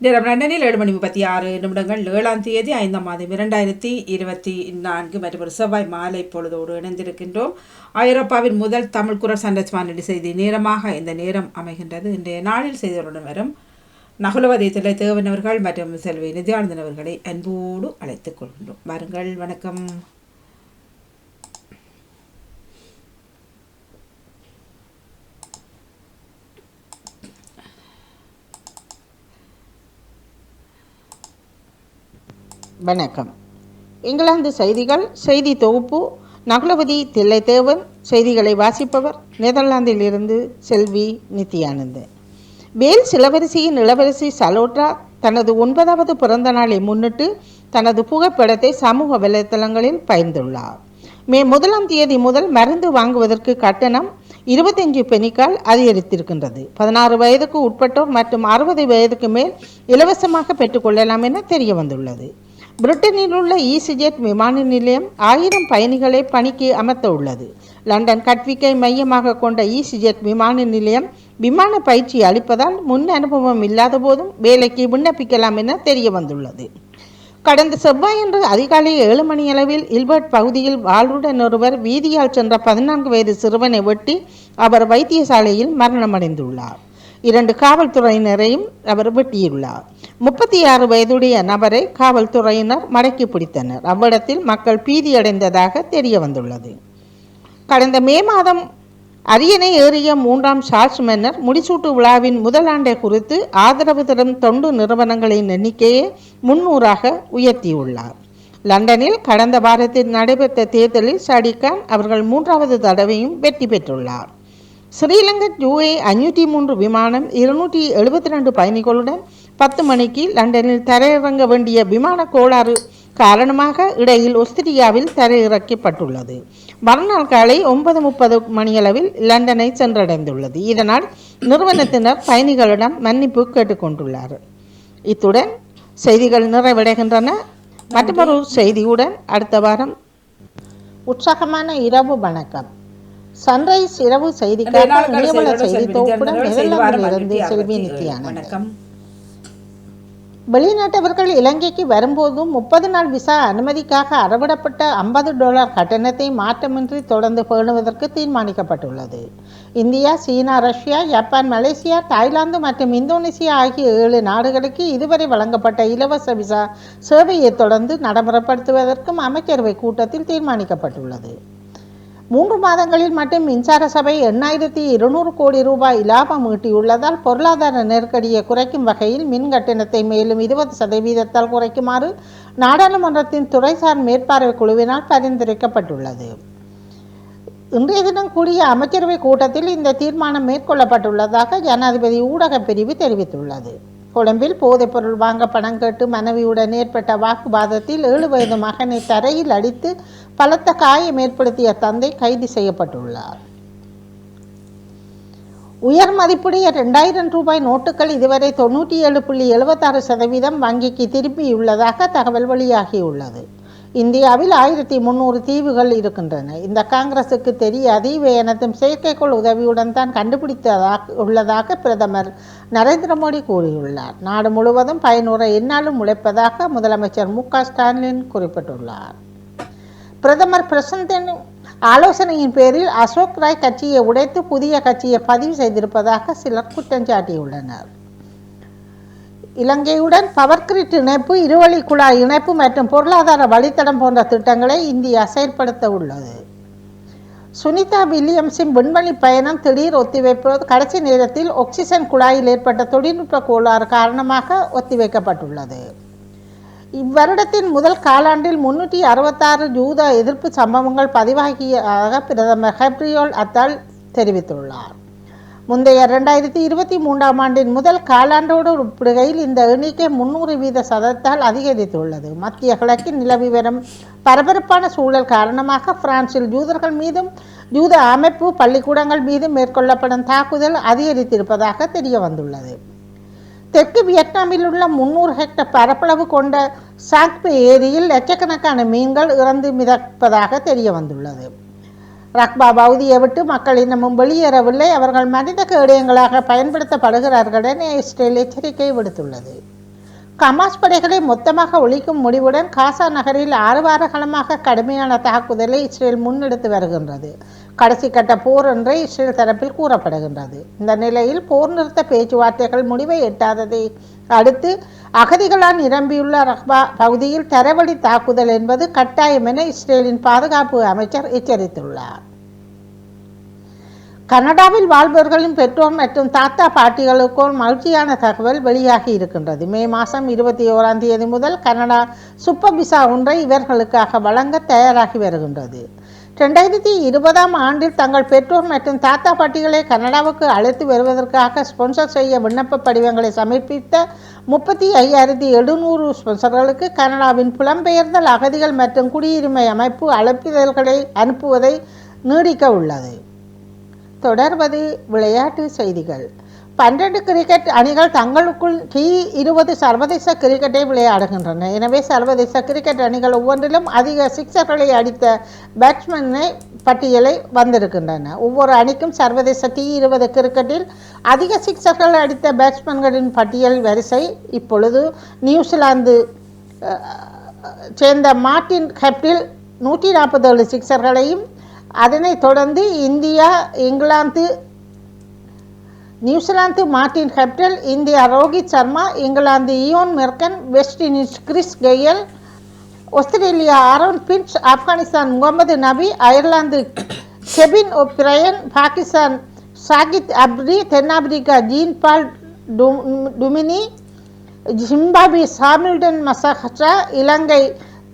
நேரம் லண்டனில் ஏழு மணி முப்பத்தி ஆறு நிமிடங்கள் ஏழாம் தேதி ஐந்தாம் மாதம் இரண்டாயிரத்தி இருபத்தி நான்கு மற்றும் செவ்வாய் மாலை பொழுதோடு இணைந்திருக்கின்றோம் ஐரோப்பாவின் முதல் தமிழ் குரல் சண்டஸ் வானொலி செய்தி நேரமாக இந்த நேரம் அமைகின்றது இன்றைய நாளில் செய்திகளுடன் வரும் நகுலவதி தலை தேவனவர்கள் மற்றும் செல்வி நித்யானந்தன் அவர்களை அன்போடு அழைத்துக் கொள்கின்றோம் வாருங்கள் வணக்கம் வணக்கம். இங்கிலாந்து செய்திகள் செய்தி தொகுப்பு நகுலபதி தில்லைத்தேவன் செய்திகளை வாசிப்பவர் நெதர்லாந்திலிருந்து செல்வி நித்யானந்தன் வேல் இளவரசியின் இளவரசி சலோட்ரா தனது ஒன்பதாவது பிறந்த நாளை முன்னிட்டு தனது புகைப்படத்தை சமூக வலைத்தளங்களில் பகிர்ந்துள்ளார். மே முதலாம் தேதி முதல் மருந்து வாங்குவதற்கு கட்டணம் இருபத்தஞ்சு பெனிக்கால் அதிகரித்திருக்கின்றது. பதினாறு வயதுக்கு உட்பட்டோர் மற்றும் அறுபது வயதுக்கு மேல் இலவசமாக பெற்றுக்கொள்ளலாம் என தெரிய வந்துள்ளது பிரிட்டனில் உள்ள ஈசிஜெட் விமான நிலையம் ஆயிரம் பயணிகளை பணிக்கு அமர்த்த உள்ளது லண்டன் கட்விக்கை மையமாக கொண்ட ஈசிஜெட் விமான நிலையம் விமான பயிற்சி அளிப்பதால் முன் அனுபவம் இல்லாத போதும் வேலைக்கு விண்ணப்பிக்கலாம் என தெரிய வந்துள்ளது கடந்த செவ்வாயன்று அதிகாலை ஏழு மணி அளவில் இல்பர்ட் பகுதியில் வாழ்வுடன் ஒருவர் வீதியால் சென்ற பதினான்கு வயது சிறுவனை வெட்டி அவர் வைத்தியசாலையில் மரணமடைந்துள்ளார். இரண்டு காவல்துறையினரையும் அவர் வெட்டியுள்ளார். முப்பத்தி ஆறு வயதுடைய நபரை காவல்துறையினர் மடக்கி பிடித்தனர். அவ்விடத்தில் மக்கள் பீதியடைந்ததாக தெரிய வந்துள்ளது கடந்த மே மாதம் அரியணை ஏறிய மூன்றாம் சார்ஜ் மன்னர் முடிசூட்டு விழாவின் முதல் ஆண்டை குறித்து ஆதரவு தரும் தொண்டு நிறுவனங்களின் எண்ணிக்கையை முன்னூறாக உயர்த்தியுள்ளார். லண்டனில் கடந்த வாரத்தில் நடைபெற்ற தேர்தலில் சடிகான் அவர்கள் மூன்றாவது தடவையும் வெற்றி பெற்றுள்ளார். ஸ்ரீலங்கா யூஏ அஞ்சூற்றி மூன்று விமானம் இருநூற்றி எழுபத்தி ரெண்டு பயணிகளுடன் பத்து மணிக்கு லண்டனில் தரையிறங்க வேண்டிய விமான கோளாறு காரணமாக இடையில் ஒஸ்திரியாவில் தரையிறக்கப்பட்டுள்ளது. மறுநாள் காலை ஒன்பது முப்பது மணியளவில் லண்டனை சென்றடைந்துள்ளது. இதனால் நிறுவனத்தினர் பயணிகளிடம் மன்னிப்பு கேட்டுக்கொண்டுள்ளார். இத்துடன் செய்திகள் நிறைவடைகின்றன. மற்றொரு செய்தியுடன் அடுத்த வாரம். உற்சாகமான இரவு வணக்கம். சன்ரைஸ் இரவு செய்திக்காக செய்திகளோடு செய்தி தொகுப்புடன் நெதர்லாந்திலிருந்து செல்வி வணக்கம். வெளிநாட்டவர்கள் இலங்கைக்கு வரும்போதும் முப்பது நாள் விசா அனுமதிக்காக அறவிடப்பட்ட ஐம்பது டாலர் கட்டணத்தை மாற்றமின்றி தொடர்ந்து பேணுவதற்கு தீர்மானிக்கப்பட்டுள்ளது. India China Russia Japan Malaysia Thailand மற்றும் இந்தோனேசியா ஆகிய ஏழு நாடுகளுக்கு இதுவரை வழங்கப்பட்ட இலவச விசா சேவையை தொடர்ந்து நடைமுறைப்படுத்துவதற்கும் அமைச்சரவை கூட்டத்தில் தீர்மானிக்கப்பட்டுள்ளது. மூன்று மாதங்களில் மட்டும் மின்சார சபை எண்ணாயிரத்தி இருநூறு கோடி ரூபாய் இலாபம் ஈட்டியுள்ளதால் பொருளாதார நெருக்கடியை குறைக்கும் வகையில் மின் கட்டணத்தை மேலும் இருபது சதவீதத்தால் குறைக்குமாறு நாடாளுமன்றத்தின் துறைசார் மேற்பார்வை குழுவினால் பரிந்துரைக்கப்பட்டுள்ளது. இன்றைய தினம் கூடிய அமைச்சரவை கூட்டத்தில் இந்த தீர்மானம் மேற்கொள்ளப்பட்டுள்ளதாக ஜனாதிபதி ஊடகப் பிரிவு தெரிவித்துள்ளது. கொழும்பில் போதைப்பொருள் வாங்க பணம் கேட்டு மனைவியுடன் ஏற்பட்ட வாக்குவாதத்தில் ஏழு வயது மகனை தரையில் அடித்து பலத்த காயம் ஏற்படுத்திய தந்தை கைது செய்யப்பட்டுள்ளார். உயர் மதிப்புடைய ரெண்டாயிரம் ரூபாய் நோட்டுகள் இதுவரை தொண்ணூற்றி ஏழு புள்ளி எழுபத்தாறு சதவீதம் வங்கிக்கு திரும்பியுள்ளதாக தகவல் வெளியாகியுள்ளது. இந்தியாவில் ஆயிரத்தி முந்நூறு தீவுகள் இருக்கின்றன. இந்த காங்கிரசுக்கு தெரியாது இவை எனதும் செயற்கைக்கோள் உதவியுடன் தான் கண்டுபிடித்ததாக உள்ளதாக பிரதமர் நரேந்திர மோடி கூறியுள்ளார். நாடு முழுவதும் பயனுற என்னாலும் உழைப்பதாக முதலமைச்சர் மு க ஸ்டாலின் குறிப்பிட்டுள்ளார். பிரதமர் பிரசந்தன் ஆலோசனையின் பேரில் அசோக் ராய் கட்சியை உடைத்து புதிய கட்சியை பதிவு செய்திருப்பதாக சிலர் குற்றம் சாட்டியுள்ளனர். இலங்கையுடன் பவர் கிரிட் இணைப்பு இருவழி குழாய் இணைப்பு மற்றும் பொருளாதார வழித்தடம் போன்ற திட்டங்களை இந்தியா செயற்படுத்த உள்ளது. சுனிதா வில்லியம்ஸின் விண்வெளி பயணம் திடீர் ஒத்திவைப்பு கடைசி நேரத்தில் ஆக்சிஜன் குழாயில் ஏற்பட்ட தொழில்நுட்ப கோளாறு காரணமாக ஒத்திவைக்கப்பட்டுள்ளது. இவ்வருடத்தின் முதல் காலாண்டில் முன்னூற்றி அறுபத்தாறு யூத எதிர்ப்பு சம்பவங்கள் பதிவாகியதாக பிரதமர் ஹெப்ரியோல் அத்தால் தெரிவித்துள்ளார். முந்தைய ரெண்டாயிரத்தி இருபத்தி மூன்றாம் ஆண்டின் முதல் காலாண்டோடு ஒப்பிடுகையில் இந்த எண்ணிக்கை முன்னூறு வீத சதத்தால் அதிகரித்துள்ளது. மத்திய கிழக்கில் நிலவி வரும் பரபரப்பான சூழல் காரணமாக பிரான்சில் யூதர்கள் மீதும் யூத அமைப்பு பள்ளிக்கூடங்கள் மீதும் மேற்கொள்ளப்படும் தாக்குதல் அதிகரித்திருப்பதாக தெரிய வந்துள்ளது தெற்கு வியட்நாமில் உள்ள முன்னூறு ஹெக்டர் பரப்பளவு கொண்ட சாக்பே ஏரியில் லட்சக்கணக்கான மீன்கள் இறந்து மிதப்பதாக தெரிய வந்துள்ளது. ரக்பா பகுதியை விட்டு மக்கள் இன்னமும் வெளியேறவில்லை. அவர்கள் மனித கேடயங்களாக பயன்படுத்தப்படுகிறார்கள் என இஸ்ரேல் எச்சரிக்கை விடுத்துள்ளது. கமாஸ் படைகளை மொத்தமாக ஒழிக்கும் முடிவுடன் காசா நகரில் ஆறு வார காலமாக கடுமையான தாக்குதலை இஸ்ரேல் முன்னெடுத்து வருகின்றது. கடைசி கட்ட போர் என்றே இஸ்ரேல் தரப்பில் கூறப்படுகின்றது. இந்த நிலையில் போர் நிறுத்த பேச்சுவார்த்தைகள் முடிவை எட்டாததை அடுத்து அகதிகளால் நிரம்பியுள்ள ரஹ்பா பகுதியில் தரவழி தாக்குதல் என்பது கட்டாயம் என இஸ்ரேலின் பாதுகாப்பு அமைச்சர் எச்சரித்துள்ளார். கனடாவில் வாழ்பவர்களின் பெற்றோர் மற்றும் தாத்தா பாட்டிகளுக்கு மகிழ்ச்சியான தகவல் வெளியாகி இருக்கின்றது. மே மாதம் இருபத்தி ஓராம் தேதி முதல் கனடா சுப்ப விசா ஒன்றை இவர்களுக்காக வழங்க தயாராகி வருகின்றது. ரெண்டாயிரத்தி இருபதாம் ஆண்டில் தங்கள் பெற்றோர் மற்றும் தாத்தா பாட்டிகளை கனடாவுக்கு அழைத்து வருவதற்காக ஸ்பான்சர் செய்ய விண்ணப்ப படிவங்களை சமர்ப்பித்த முப்பத்தி ஐயாயிரத்தி எழுநூறு ஸ்பான்சர்களுக்கு கனடாவின் புலம்பெயர்தல் அகதிகள் மற்றும் குடியுரிமை அமைப்பு அழைப்பிதழ்களை அனுப்புவதை நீடிக்க உள்ளது. தொடர்வது விளையாட்டு செய்திகள். பன்னெண்டு கிரிக்கெட் அணிகள் தங்களுக்குள் டி இருபது சர்வதேச கிரிக்கெட்டை விளையாடுகின்றன. எனவே சர்வதேச கிரிக்கெட் அணிகள் ஒவ்வொன்றிலும் அதிக சிக்ஸர்களை அடித்த பேட்ஸ்மேனை பட்டியலை வந்திருக்கின்றன. ஒவ்வொரு அணிக்கும் சர்வதேச டி இருபது கிரிக்கெட்டில் அதிக சிக்ஸர்கள் அடித்த பேட்ஸ்மேன்களின் பட்டியல் வரிசை இப்பொழுது நியூசிலாந்து சேர்ந்த மார்டின் ஹெப்டில் நூற்றி நாற்பத்தேழு சிக்ஸர்களையும் அதனைத் தொடர்ந்து India England New Zealand Martin Guptill India Rohit Sharma England Eoin Morgan West Indies Chris Gayle Australia Aaron Finch Afghanistan Mohammad Nabi Ireland Kevin O'Brien Pakistan Shahid Afridi தென்னாப்பிரிக்கா Jean Paul du- Duminy Zimbabwe Hamilton மசஹா இலங்கை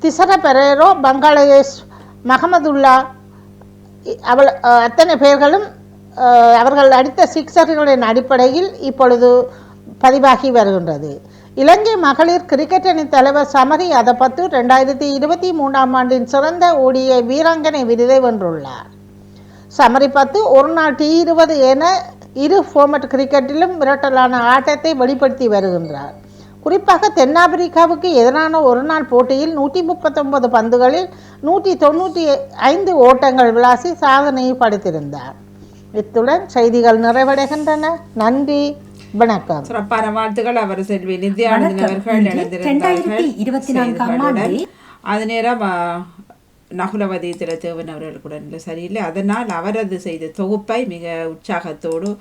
திசர பெரேரோ பங்களாதேஷ் மஹமதுல்லா அவள் அத்தனை பேர்களும் அவர்கள் அடித்த சிக்ஸர்களின் அடிப்படையில் இப்பொழுது பதிவாகி வருகின்றது. இலங்கை மகளிர் கிரிக்கெட் அணி தலைவர் சமரி அதபத்து ரெண்டாயிரத்தி இருபத்தி மூன்றாம் ஆண்டின் சிறந்த ஓடிய வீராங்கனை விருதை வென்றுள்ளார். சமரி பத்து ஒரு நாள் டி இருபது என இரு ஃபார்மட் கிரிக்கெட்டிலும் மிரட்டலான ஆட்டத்தை வெளிப்படுத்தி வருகின்றார். குறிப்பாக தென்னாப்பிரிக்காவுக்கு எதிரான ஒரு நாள் போட்டியில் நூற்றி முப்பத்தொன்பது பந்துகளில் நூற்றி தொண்ணூற்றி ஐந்து ஓட்டங்கள் விளாசி சாதனையை படைத்திருந்தார். இத்துடன் செய்திகள் நிறைவடைகின்றன. நன்றி. வணக்கம். சிறப்பான வாழ்த்துக்கள் அவர் செல்வி நித்யானந்தன். அவர்கள் இணைந்திருந்தார்கள். 2024 ஆம் செய்திகளுடன். ஆண்டு. அது நேரம் நகுலவதி திரத்தேவன் அவர்கள் கூட இல்லை சரியில்லை. அதனால் அவரது செய்த தொகுப்பை மிக உற்சாகத்தோடு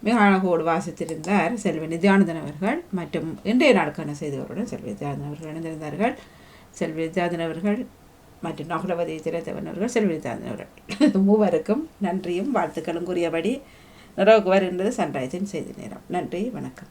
மிக அழகோடு வாசித்திருந்தார் செல்வி நித்யானந்தன் அவர்கள். மற்றும் இன்றைய நாளுக்கான செய்திகளுடன் செல்வி நித்யானந்தன் அவர்கள் இணைந்திருந்தார்கள். செல்வி நித்யானந்தன் அவர்கள் மற்றும் நகுலவதி திரத்தேவன் அவர்கள் செல்வி அவர்கள். மூவருக்கும் நன்றியும் வாழ்த்துக்களும் கூறியபடி நிறைவுக்கு வருகின்றது சன்ரைஸின் செய்தி நேரம். நன்றி வணக்கம்.